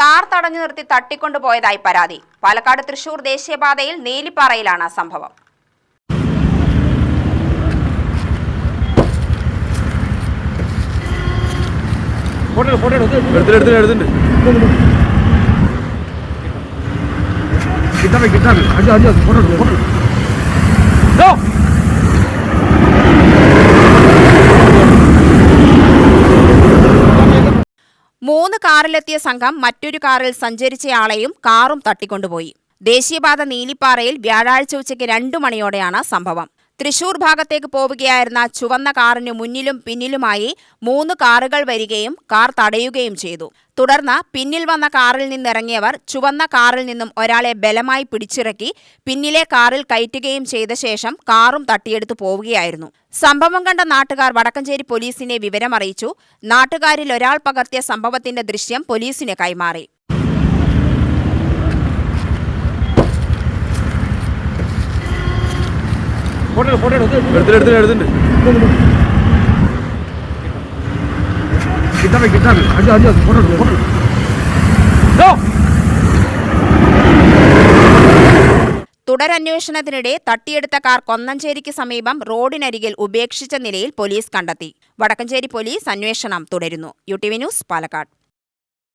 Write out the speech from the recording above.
Car തടഞ്ഞു നിർത്തി തട്ടിക്കൊണ്ടുപോയതായി പരാതി. പാലക്കാട് തൃശൂർ ദേശീയപാതയിൽ നേലിപ്പാറയിലാണ് സംഭവം. എടുത്തിട്ട് എടുത്തിട്ട് എടുത്തിട്ട്. കിട്ടാമേ കിട്ടാമേ ഫോട്ടോ എടുത്തു ഫോട്ടോ മൂന്ന് കാറിലെത്തിയ സംഘം മറ്റൊരു കാറിൽ സഞ്ചരിച്ചയാളെയും കാറും തട്ടിക്കൊണ്ടുപോയി. ദേശീയപാത നീലിപ്പാറയിൽ വ്യാഴാഴ്ച ഉച്ചയ്ക്ക് രണ്ടു മണിയോടെയാണ് സംഭവം. തൃശൂർ ഭാഗത്തേക്ക് പോവുകയായിരുന്ന ചുവന്ന കാറിന് മുന്നിലും പിന്നിലുമായി മൂന്ന് കാറുകൾ വരികയും കാർ തടയുകയും ചെയ്തു. തുടർന്ന് പിന്നിൽ വന്ന കാറിൽ നിന്നിറങ്ങിയവർ ചുവന്ന കാറിൽ നിന്നും ഒരാളെ ബലമായി പിടിച്ചിറക്കി പിന്നിലെ കാറിൽ കയറ്റുകയും ചെയ്ത ശേഷം കാറും തട്ടിയെടുത്തു പോവുകയായിരുന്നു. സംഭവം കണ്ട നാട്ടുകാർ വടക്കഞ്ചേരി പോലീസിനെ വിവരമറിയിച്ചു. നാട്ടുകാരിൽ ഒരാൾ പകർത്തിയ സംഭവത്തിന്റെ ദൃശ്യം പോലീസിന് കൈമാറി. എടുത്തിട്ട് കിട്ടാമേ കിട്ടാമേ ഫോട്ടോ ഫോട്ടോ തുടരന്വേഷണത്തിനിടെ തട്ടിയെടുത്ത കാർ കൊന്നഞ്ചേരിക്ക് സമീപം റോഡിനരികിൽ ഉപേക്ഷിച്ച നിലയിൽ പോലീസ് കണ്ടെത്തി. വടക്കഞ്ചേരി പോലീസ് അന്വേഷണം തുടരുന്നു. U T V news Palakkad.